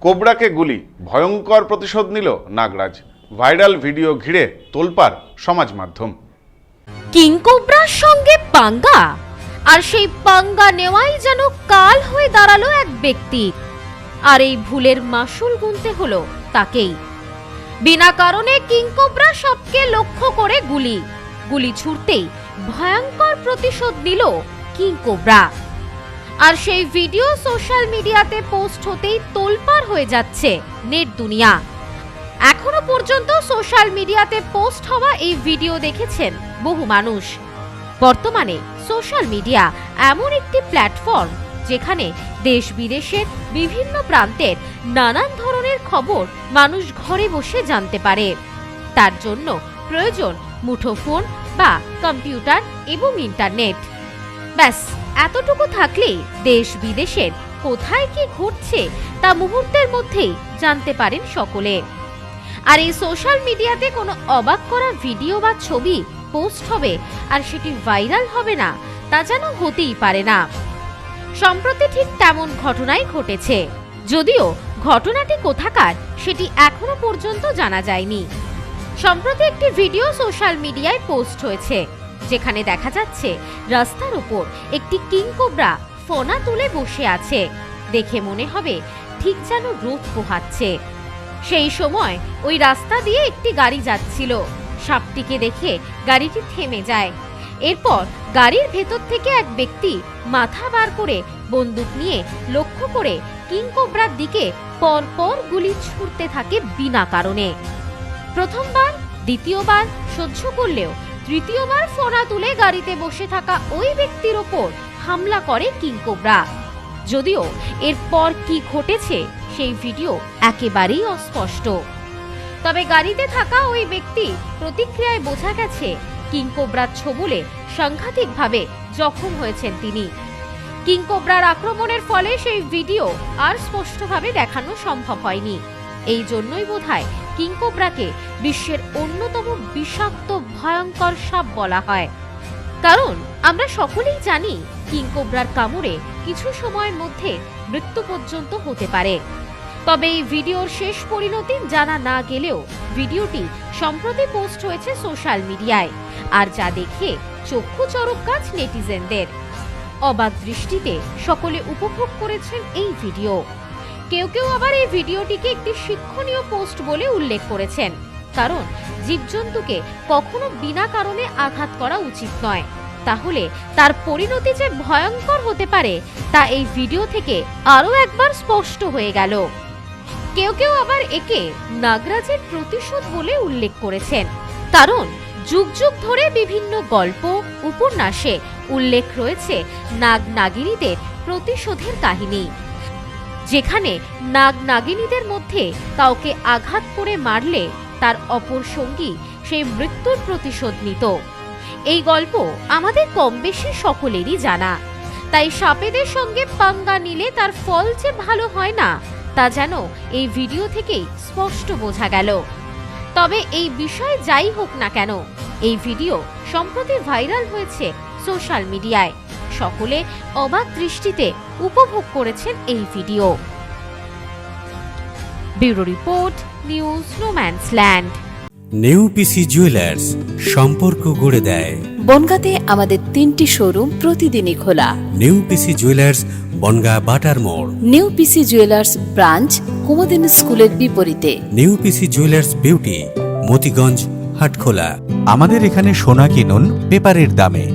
কোবরাকে গুলি, ভয়ঙ্কর প্রতিশোধ নিল নাগরাজ। ভাইরাল ভিডিও ঘিরে তোলপাড় সমাজ মাধ্যম। কিংকোবরার সঙ্গে পাঙ্গা? আর সেই পাঙ্গা নেওয়াই যেন কাল হয়ে দাঁড়াল এক ব্যক্তি। আর এই ভুলের মাসুল গুনতে হলো তাকেই। বিনা কারণে কিংকোবরা সবকে লক্ষ্য করে গুলি। গুলি ছুটতেই ভয়ঙ্কর প্রতিশোধ নিল কিংকোবরা আর সেই ভিডিও সোশ্যাল মিডিয়াতে পোস্ট হতেই তোলপাড় হয়ে যাচ্ছে নেট দুনিয়া। এখনও পর্যন্ত সোশ্যাল মিডিয়াতে পোস্ট হওয়া এই ভিডিও দেখেছেন বহু মানুষ। বর্তমানে সোশ্যাল মিডিয়া এমন একটি প্ল্যাটফর্ম যেখানে দেশ বিদেশের বিভিন্ন প্রান্তের নানান ধরনের খবর মানুষ ঘরে বসে জানতে পারে। তার জন্য প্রয়োজন মুঠোফোন বা কম্পিউটার এবং ইন্টারনেট। ব্যাস, এতটুকু থাকলেই দেশ বিদেশের কোথায় কি ঘটছে তা মুহূর্তের মধ্যেই জানতে পারেন সকলে। আর এই সোশ্যাল মিডিয়াতে কোনো অবাক করা ভিডিও বা ছবি পোস্ট হবে আর সেটি ভাইরাল হবে না, তা যেন হতেই পারে না। সম্প্রতি ঠিক তেমন ঘটনাই ঘটেছে। যদিও ঘটনাটি কোথাকার সেটি এখনও পর্যন্ত জানা যায়নি। সম্প্রতি একটি ভিডিও সোশ্যাল মিডিয়ায় পোস্ট হয়েছে। যেখানে দেখা যাচ্ছে রাস্তার উপর একটি কিংকোবরা ফোনা তুলে বসে আছে। দেখে মনে হবে ঠিক যেন রোদ পোহাচ্ছে। সেই সময় ওই রাস্তা দিয়ে একটি গাড়ি যাচ্ছিল। সাপটিকে দেখে গাড়িটি থেমে যায়। এরপর গাড়ির ভেতর থেকে এক ব্যক্তি মাথা বার করে বন্দুক নিয়ে লক্ষ্য করে কিংকোবরার দিকে পরপর গুলি ছুটতে থাকে বিনা কারণে। প্রথমবার, দ্বিতীয়বার সহ্য করলেও তৃতীয়বার ফোনা তুলে গাড়িতে বসে থাকা ওই ব্যক্তির ওপর হামলা করে কিংকোবরা যদিও এরপর কি ঘটেছে সেই ভিডিও একেবারেই অস্পষ্ট। তবে গাড়িতে থাকা ওই ব্যক্তি প্রতিক্রিয়ায় বোঝা গেছে কিংকোবরার ছবুলে সাংঘাতিকভাবে জখম হয়েছেন তিনি। কিংকোবরার আক্রমণের ফলে সেই ভিডিও আর স্পষ্টভাবে দেখানো সম্ভব হয়নি। এই জন্যই বোধহয় কিংকোবরাকে বিশ্বের অন্যতম বিষাক্ত, ভয়ঙ্কর সাপ বলা হয়। কারণ আমরা সকলেই জানি কিংকোবরার কামড়ে কিছু সময়ের মধ্যে মৃত্যু পর্যন্ত হতে পারে। তবে এই ভিডিওর শেষ পরিণতি জানা না গেলেও ভিডিওটি সম্প্রতি পোস্ট হয়েছে সোশ্যাল মিডিয়ায়, আর যা দেখে চক্ষু চরক কাজ নেটিজেনদের। অবাক দৃষ্টিতে সকলে উপভোগ করেছেন এই ভিডিও। কেউ কেউ আবার এই ভিডিওটিকে একটি শিক্ষণীয় পোস্ট বলে উল্লেখ করেছেন। কারণ, জীবজন্তুকে কখনো বিনা কারণে আঘাত করা উচিত নয়। তাহলে, তার পরিণতি যে ভয়ঙ্কর হতে পারে, তা এই ভিডিও থেকে আরও একবার স্পষ্ট হয়ে গেল। কেউ কেউ আবার একে নাগরাজের প্রতিশোধ বলে উল্লেখ করেছেন। কারণ, যুগ যুগ ধরে বিভিন্ন গল্প, উপন্যাসে উল্লেখ রয়েছে নাগ নাগিনীদের প্রতিশোধের কাহিনী। যেখানে নাগ নাগিনীদের মধ্যে কাউকে আঘাত করে মারলে তার অপর সঙ্গী সেই মৃত্যুর প্রতিশোধ নিত। এই গল্প আমাদের কম বেশি সকলেরই জানা। তাই সাপেদের সঙ্গে পাঙ্গা নিলে তার ফল যে ভালো হয় না, তা যেন এই ভিডিও থেকেই স্পষ্ট বোঝা গেল। তবে এই বিষয় যাই হোক না কেন, এই ভিডিও সম্প্রতি ভাইরাল হয়েছে সোশ্যাল মিডিয়ায়। সকলে অবাক দৃষ্টিতে উপভোগ করেছেন এই video. Bureau report news no man's land. New PC jewellers সম্পর্ক গড়ে দেয়। বনগাঁতে আমাদের তিনটি শোরুম প্রতিদিনই খোলা। নেউপিসি জুয়েলার্স বনগা বাটার মোড়। নিউ পিসি জুয়েলার্স ব্রাঞ্চ কুমদিন স্কুলের বিপরীতে। New PC jewellers beauty Motiganj Hatkhola. আমাদের এখানে সোনা কিনুন পেপারের দামে।